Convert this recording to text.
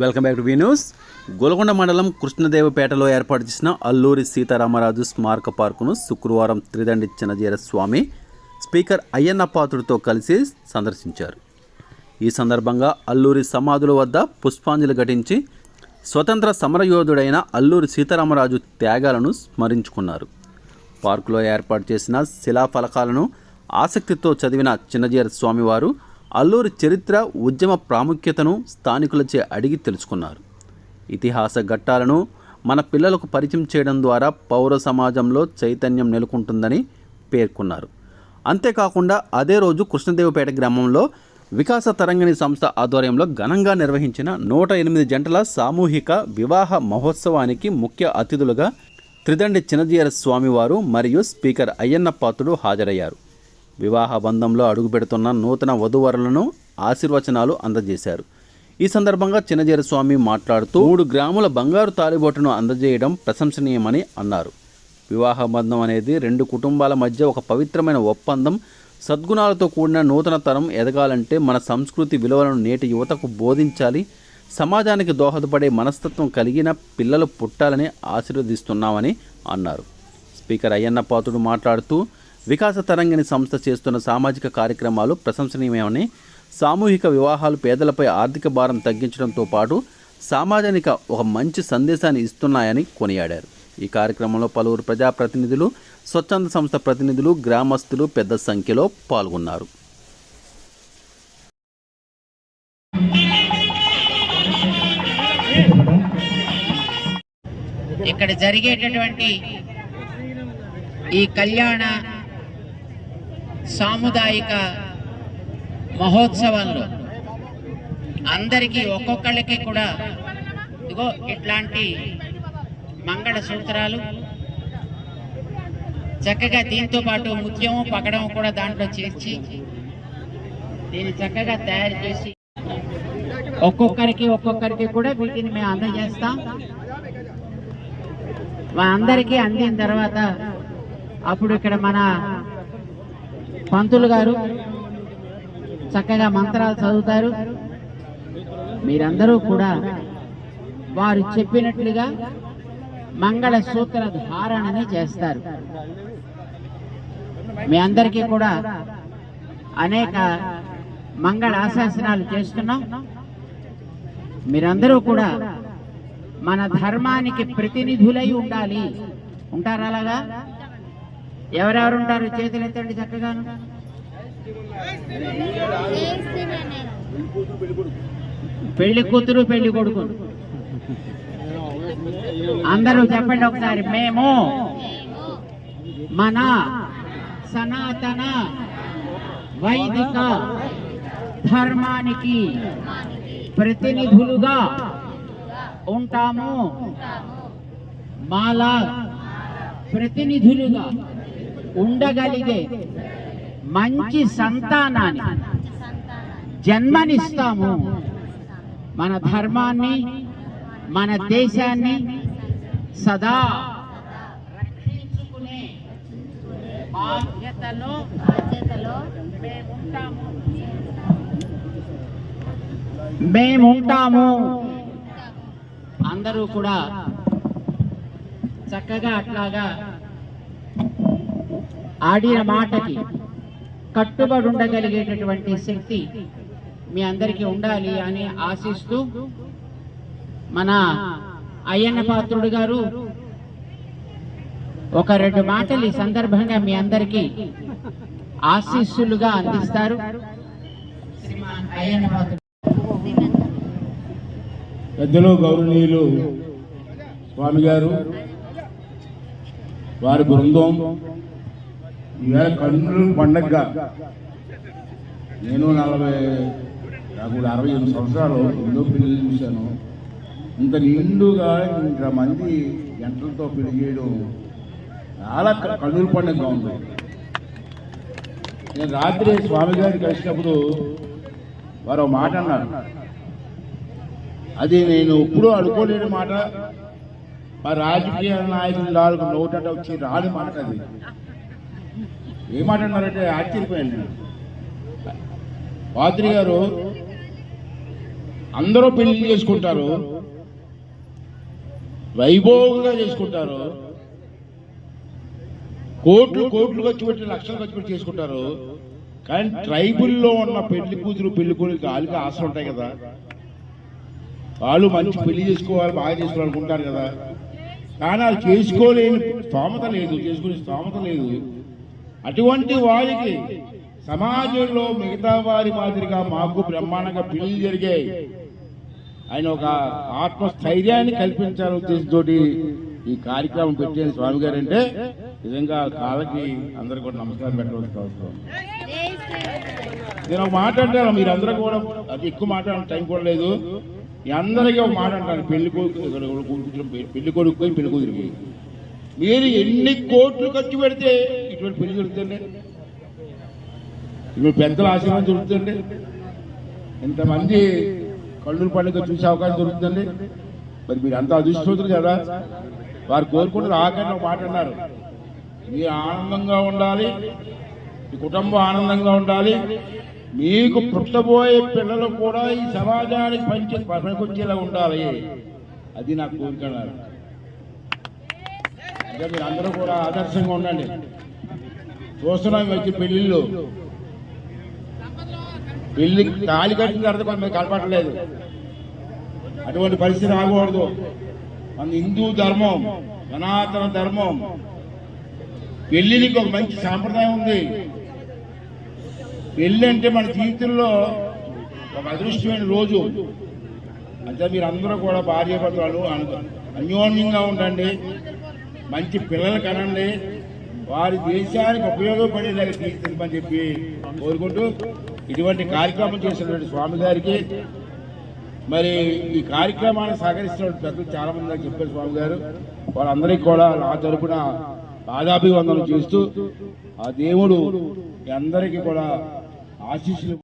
Welcome back to V news. Golkonda మండలం కృష్ణదేవపేటలో ఏర్పాటు చేసిన అల్లూరి సీతారామరాజు స్మారక పార్కును శుక్రవారం త్రిదండి చిన్నజీర స్వామి స్పీకర్ అయ్యన్న పాత్రుడితో కలిసి సందర్శించారు. ఈ సందర్భంగా అల్లూరి సమాధుల వద్ద పుష్పాంజలి ఘటించి స్వతంత్ర సమరయోధుడైన అల్లూరి సీతారామరాజు త్యాగాలను స్మరించుకున్నారు. పార్కులో ఏర్పాటు చేసిన శిలాఫలకాలను ఆసక్తితో చదివిన చిన్నజీర స్వామివారు అల్లూరి చరిత్ర ఉద్యమ ప్రాముఖ్యతను స్థానికులచే అడిగి తెలుసుకున్నారు. ఇతిహాస ఘట్టాలను మన పిల్లలకు పరిచయం చేయడం ద్వారా పౌర సమాజంలో చైతన్యం నెలకొంటుందని పేర్కొన్నారు. అంతేకాకుండా అదే రోజు కృష్ణదేవపేట గ్రామంలో వికాస తరంగిణి సంస్థ ఆధ్వర్యంలో ఘనంగా నిర్వహించిన నూట ఎనిమిది జంటల సామూహిక వివాహ మహోత్సవానికి ముఖ్య అతిథులుగా త్రిదండి చిన్నజీయర స్వామివారు మరియు స్పీకర్ అయ్యన్న పాత్రుడు హాజరయ్యారు. వివాహ బంధంలో అడుగుపెడుతున్న నూతన వధూవరులను ఆశీర్వచనాలు అందజేశారు. ఈ సందర్భంగా చిన్నజీర స్వామి మాట్లాడుతూ మూడు గ్రాముల బంగారు తాలిబొట్టును అందజేయడం ప్రశంసనీయమని అన్నారు. వివాహ బంధం అనేది రెండు కుటుంబాల మధ్య ఒక పవిత్రమైన ఒప్పందం. సద్గుణాలతో కూడిన నూతన తరం ఎదగాలంటే మన సంస్కృతి విలువలను నేటి యువతకు బోధించాలి. సమాజానికి దోహదపడే మనస్తత్వం కలిగిన పిల్లలు పుట్టాలని ఆశీర్వదిస్తున్నామని అన్నారు. స్పీకర్ అయ్యన్న పాతుడు మాట్లాడుతూ వికాస తరంగిణి సంస్థ చేస్తున్న సామాజిక కార్యక్రమాలు ప్రశంసనీయమని సామూహిక వివాహాలు పేదలపై ఆర్థిక భారం తగ్గించడంతో పాటు సామాజానికి ఒక మంచి సందేశాన్ని ఇస్తున్నాయని కొనియాడారు. ఈ కార్యక్రమంలో పలువురు ప్రజాప్రతినిధులు స్వచ్ఛంద సంస్థ ప్రతినిధులు గ్రామస్తులు పెద్ద సంఖ్యలో పాల్గొన్నారు. ఇక్కడ జరిగేటటువంటి ఈ కళ్యాణ సాముదాయిక మహోత్సవంలో అందరికీ ఒక్కొక్కళ్ళకి కూడా ఇదిగో ఇట్లాంటి మంగళ సూత్రాలు చక్కగా దీంతో పాటు ముత్యము పగడం కూడా దాంట్లో చేర్చి దీన్ని చక్కగా తయారు చేసి ఒక్కొక్కరికి ఒక్కొక్కరికి కూడా వీటిని మేము అందజేస్తాం. మా అందరికీ అందిన తర్వాత అప్పుడు ఇక్కడ మన పంతులు గారు చక్కగా మంత్రాలు చదువుతారు. మీరందరూ కూడా వారు చెప్పినట్లుగా మంగళ సూత్ర ధారణని చేస్తారు. మీ అందరికీ కూడా అనేక మంగళ ఆశాసనాలు చేస్తున్నాం. మీరందరూ కూడా మన ధర్మానికి ప్రతినిధులై ఉండాలి. ఉంటారు అలాగా? ఎవరెవరు ఉంటారు చేతులు ఎత్తండి చక్కగాను? పెళ్ళి కూతురు పెళ్ళి కొడుకు. అందరూ చెప్పండి ఒకసారి మేము మన సనాతన వైదిక ధర్మానికి ప్రతినిధులుగా ఉంటాము. మాలా ప్రతినిధులుగా. ఉండగలిగే మంచి సంతానాన్ని జన్మనిస్తాము. మన ధర్మాన్ని మన దేశాన్ని సదా రక్షించుకునే బాధ్యతలో మేముంటాము. మేముంటాము. అందరూ కూడా చక్కగా అట్లాగా ఆడిన మాటకి కట్టుబడి ఉండగలిగేటటువంటి శక్తి మీ అందరికీ ఉండాలి అని ఆశిస్తూ మన అయ్యన్న పాత్రుడు గారు ఒక రెండు మాటలు ఈ సందర్భంగా మీ అందరికీ ఆశీస్సులుగా అందిస్తారు. పెద్దలు గౌరవనీయులు స్వామి గారు వారి బృందం ఈవేళ కన్నుల పండగగా నేను నలభై నాకు కూడా అరవై ఎనిమిది సంవత్సరాలు ఎన్నో పెళ్ళి చూశాను. ఇంత నిండుగా ఇంతమంది గంటలతో పెళ్ళి చేయడం చాలా క- కన్నుల పండుగగా ఉంది. నేను రాత్రి స్వామి గారిని కలిసినప్పుడు వారు మాట అన్నారు. అది నేను ఎప్పుడూ అనుకోలేని మాట. మా రాజకీయ నాయకులు నాలుగు నోటట వచ్చి రాని మాట అది. ఏమంటున్నారంటే ఆశ్చర్యపోయాను నేను. పాత్రి గారు అందరూ పెళ్ళి చేసుకుంటారు వైభోగంగా చేసుకుంటారు కోట్లు కోట్లు ఖర్చు పెట్టి లక్షలు ఖర్చు పెట్టి చేసుకుంటారు. కానీ ట్రైబుల్లో ఉన్న పెళ్ళి కూతురు పెళ్ళి కొడుకు వాళ్ళకి ఆశలు ఉంటాయి కదా. వాళ్ళు మంచి పెళ్ళి చేసుకోవాలి బాగా చేసుకోవాలనుకుంటారు కదా. కానీ వాళ్ళు చేసుకోలేని స్తోమత లేదు చేసుకునే స్తోమత లేదు. అటువంటి వారికి సమాజంలో మిగతా వారి మాదిరిగా మాకు బ్రహ్మాండంగా పెళ్ళి జరిగాయి ఆయన ఒక ఆత్మస్థైర్యాన్ని కల్పించాలని ఉద్దేశంతో ఈ కార్యక్రమం పెట్టిన స్వామి గారు అంటే నిజంగా కాళ్ళకి అందరు కూడా నమస్కారం పెట్టవలసిన అవసరం. నేను ఒక మాట అంటాను మీరందరూ కూడా అది ఎక్కువ మాట్లాడడం టైం కూడా లేదు. మీ అందరికీ ఒక మాట అంటాను పెళ్ళి కొడుకు పెళ్ళి కొడుకు పెళ్ళి కూతురికి మీరు ఎన్ని కోట్లు ఖర్చు పెడితే ఇటువంటి పెళ్ళి దొరుకుతుంది ఇప్పుడు పెద్దల ఆశీర్వాదం దొరుకుతుంది ఇంతమంది కళ్ళూరు పండుగ చూసే అవకాశం దొరుకుతుంది మరి మీరు అంత అదృష్టవంతులు కదా? వారు కోరుకుంటారు ఆఖరిని ఒక మాట అన్నారు. మీరు ఆనందంగా ఉండాలి మీ కుటుంబం ఆనందంగా ఉండాలి. మీకు పుట్టబోయే పిల్లలు కూడా ఈ సమాజానికి పంచి పనికొచ్చేలా ఉండాలి. అది నా కోరిక అన్నారు. అంటే మీరు అందరూ కూడా ఆదర్శంగా ఉండండి. చూస్తున్నాం వచ్చి పెళ్ళిళ్ళు పెళ్ళి కాలి కట్టిన తర్వాత కొంతమంది కలపట్లేదు. అటువంటి పరిస్థితి రాకూడదు. మన హిందూ ధర్మం సనాతన ధర్మం. పెళ్ళికి ఒక మంచి సాంప్రదాయం ఉంది. పెళ్ళి అంటే మన జీవితంలో ఒక అదృష్టమైన రోజు. అంటే మీరు అందరూ కూడా భార్య భర్తలు అను- అన్యోన్యంగా ఉండండి. మంచి పిల్లలు కనండి. వారి దేశానికి ఉపయోగపడేలాగా తీర్చిదిద్దమని చెప్పి కోరుకుంటూ ఇటువంటి కార్యక్రమం చేసినటువంటి స్వామి గారికి మరి ఈ కార్యక్రమాన్ని సహకరిస్తున్న పెద్దలు చాలా మంది నాకు చెప్పారు స్వామి గారు. వాళ్ళందరికీ కూడా నా తరపున పాదాభివందనం చేస్తూ ఆ దేవుడు అందరికీ కూడా ఆశీస్సులు